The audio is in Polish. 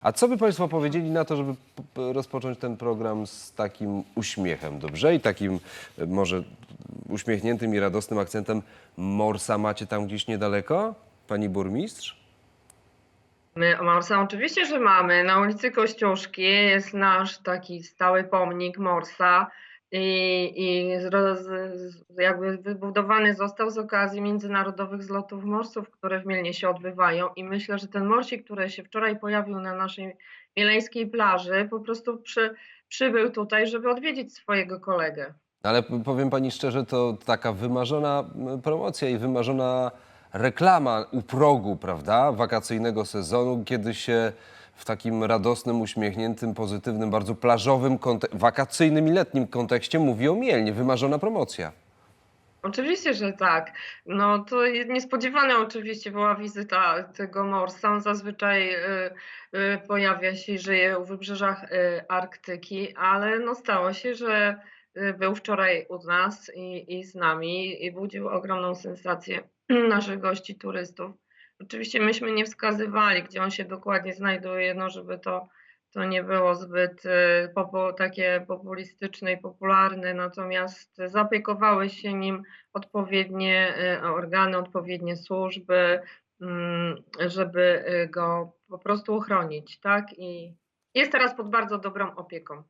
A co by Państwo powiedzieli na to, żeby rozpocząć ten program z takim uśmiechem, dobrze? I takim e, może uśmiechniętym i radosnym akcentem Morsa macie tam gdzieś niedaleko, Pani Burmistrz? My Morsa oczywiście, że mamy. Na ulicy Kościuszki jest nasz taki stały pomnik Morsa i, i zro- z, z, jakby wybudowany został z okazji międzynarodowych zlotów morsów, które w Mielnie się odbywają i myślę, że ten morsik, który się wczoraj pojawił na naszej mieleńskiej plaży, po prostu przy, przybył tutaj, żeby odwiedzić swojego kolegę. Ale powiem Pani szczerze, to taka wymarzona promocja i wymarzona reklama u progu, prawda, wakacyjnego sezonu, kiedy się w takim radosnym, uśmiechniętym, pozytywnym, bardzo plażowym, wakacyjnym i letnim kontekście mówi o Mielnie. Wymarzona promocja. Oczywiście, że tak. No to niespodziewana oczywiście była wizyta tego morsa. On zazwyczaj y, y, pojawia się i żyje u wybrzeżach y, Arktyki, ale no stało się, że był wczoraj u nas i, i z nami i budził ogromną sensację naszych gości, turystów. Oczywiście myśmy nie wskazywali, gdzie on się dokładnie znajduje, no żeby to, to nie było zbyt y, popo, takie populistyczne i popularne, natomiast zaopiekowały się nim odpowiednie y, organy, odpowiednie służby, mm, żeby y, go po prostu uchronić, tak? I jest teraz pod bardzo dobrą opieką.